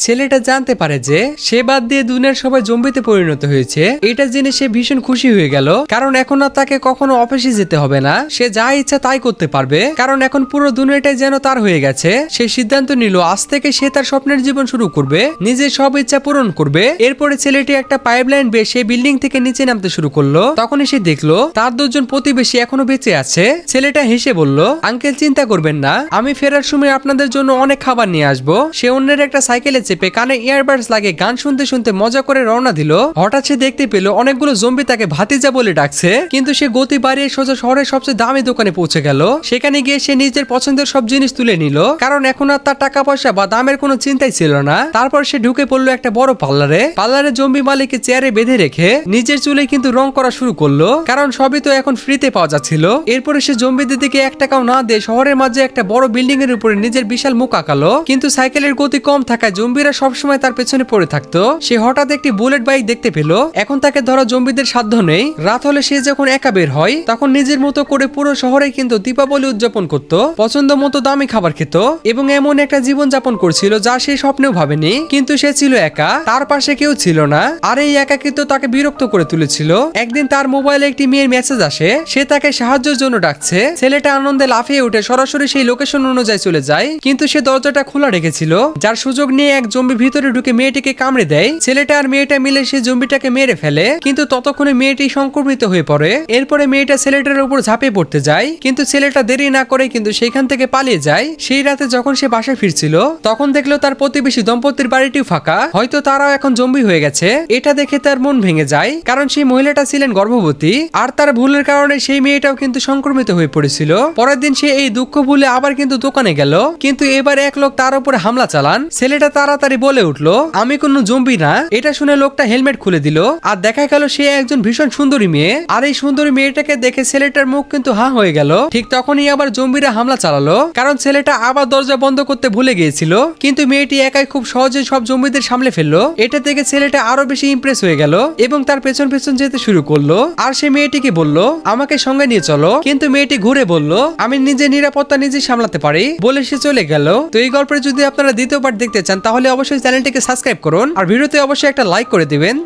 ছেলেটা জানতে পারে যে সে বাদ দিয়ে দুনিয়ার সবাই জম্বিতে পরিণত হয়েছে। এটা জেনে সে ভীষণ খুশি হয়ে গেল। কারণ এখন আর তাকে কখনো অফিসে যেতে হবে না। সে যা ইচ্ছা তাই করতে পারবে। কারণ এখন পুরো দুনিয়াটাই যেন তার হয়ে গেছে। সে সিদ্ধান্ত নিল, আজ থেকে সে তার স্বপ্নের জীবন শুরু করবে। নিজের সব ইচ্ছা পূরণ করবে। এরপরে ছেলেটি একটা পাইপলাইন বেয়ে সেই বিল্ডিং থেকে নিচে নামতে শুরু করল। তখনই সে দেখল, তার দুজন প্রতিবেশী এখনও বেঁচে আছে। ছেলেটা হেসে বলল, আঙ্কেল, চিন্তা করবেন না। আমি ফেরার সময় আপনাদের জন্য অনেক খাবার নিয়ে আসব। সে অন্যের একটা সাইকেলে চেপে কানে ইয়ারবাডস লাগে গান শুনতে শুনতে মজা করে রওনা দিল। হঠাৎ সে দেখতে পেল অনেকগুলো জম্বি তাকে ভাতিজা বলে ডাকছে। কিন্তু সে গতি বাড়িয়ে সোজা শহরের সবচেয়ে দামি দোকানে পৌঁছে গেল। সেখানে গিয়ে সে নিজের পছন্দের সব জিনিস তুলে নিল। কারণ এখন আর তার টাকা পয়সা বা দামের কোনো চিন্তাই ছিল না। তারপর সে ঢুকে পড়ল একটা বড় পার্লারে। পার্লারে জম্বি মালিককে চেয়ারে বেঁধে রেখে নিজের চুলে কিন্তু রং করা শুরু করল। কারণ সবই তো এখন ফ্রিতে পাওয়া যাচ্ছিল। এরপরে সে জম্বিদের দিকে এক টাকাও না দিয়ে শহরের মাঝে একটা বড় বিল্ডিং এর উপরে নিজের বিশাল মুখ আঁকালো। কিন্তু সাইকেলের গতি কম থাকায় জম্বিরা সবসময় তার পেছনে পড়ে থাকতো। সে হঠাৎ একটি বুলেট বাইক দেখতে পেল। এখন তাকে ধরা জম্বিদের সাধ্য নেই। রাত হলে সে যখন একা বের হয়, তখন নিজের মতো করে পুরো শহরে কিন্তু দীপাবলি উদযাপন করত। পছন্দ মতো দামি খাবার খেত এবং এমন একটা জীবন যাপন করছিল যা সে স্বপ্নেও ভাবেনি। কিন্তু সে ছিল একা। তার পাশে কেউ ছিল না। আর এই একাকিত্ব তাকে বিরক্ত করে তুলেছিল। একদিন তার মোবাইলে একটি মেয়ের মেসেজ আসে। সে তাকে সাহায্যের জন্য ডাকছে। ছেলেটা আনন্দে লাফিয়ে উঠে সরাসরি সেই লোকেশন অনুযায়ী চলে যায়। কিন্তু সে দরজাটা খোলা রেখেছিল, যার সুযোগ নিয়ে এক জম্বি ভিতরে ঢুকে মেয়েটিকে কামড়ে দেয়। ছেলেটা আর মেয়েটা মিলে সেই জম্বিটাকে মেরে ফেলে, কিন্তু ততক্ষণে মেয়েটি সংক্রমিত হয়ে পড়ে। এরপরে মেয়েটা ছেলেটার উপর ঝাঁপিয়ে পড়তে যায়, কিন্তু ছেলেটা দেরি না করে কিন্তু সেখান থেকে পালিয়ে যায়। সেই রাতে যখন সে বাসায় ফিরছিল, তখন দেখল তার প্রতিবেশী দম্পতির বাড়িটিও ফাঁকা। হয়তো তারাও এখন জম্বি হয়ে গেছে। এটা দেখে তার মন ভেঙে যায়, কারণ সেই মহিলাটা ছিলেন গর্ভবতী। আর তার ভুলের কারণে সেই মেয়েটাও কিন্তু সংক্রমিত হয়ে পড়েছিল। পরের দিন সে এই দুঃখ ভুলে আবার কিন্তু দোকানে গেল, কিন্তু এবার এক লোক তার উপরে হামলা চালান। ছেলেটা তাড়াতাড়ি বলে উঠল, আমি কোনো জম্বি না। এটা শুনে লোকটা হেলমেট খুলে দিল, আর দেখা গেল সে একজন ভীষণ সুন্দরী মেয়ে। আর এই সুন্দরী মেয়েটাকে দেখে ছেলেটার মুখ কিন্তু হা হয়ে গেল। ঠিক তখনই আবার জম্বিরা হামলা চালালো। কারণ ছেলেটা আবার দরজা বন্ধ করতে ভুলে গিয়েছিল। কিন্তু মেয়েটি একাই খুব সহজে সব জম্বিদের সামলে ফেলল। এটা দেখে ছেলেটা আরও বেশি ইমপ্রেস হয়ে গেল এবং তার পেছন পেছন যেতে শুরু করল। আর সে মেয়েটিকে বলল, আমাকে সঙ্গে নিয়ে চলো। কিন্তু মেয়েটি ঘুরে বলল, আমি নিজে নিরাপত্তা নিজে সামলাতে পারি। বলে সে চলে গেল। তো এই গল্পের যদি আপনারা দ্বিতীয়বার দেখতে চান, তাহলে অবশ্যই চ্যানেলটিকে সাবস্ক্রাইব করুন। আর ভিডিওতে অবশ্যই একটা লাইক করে দিবেন।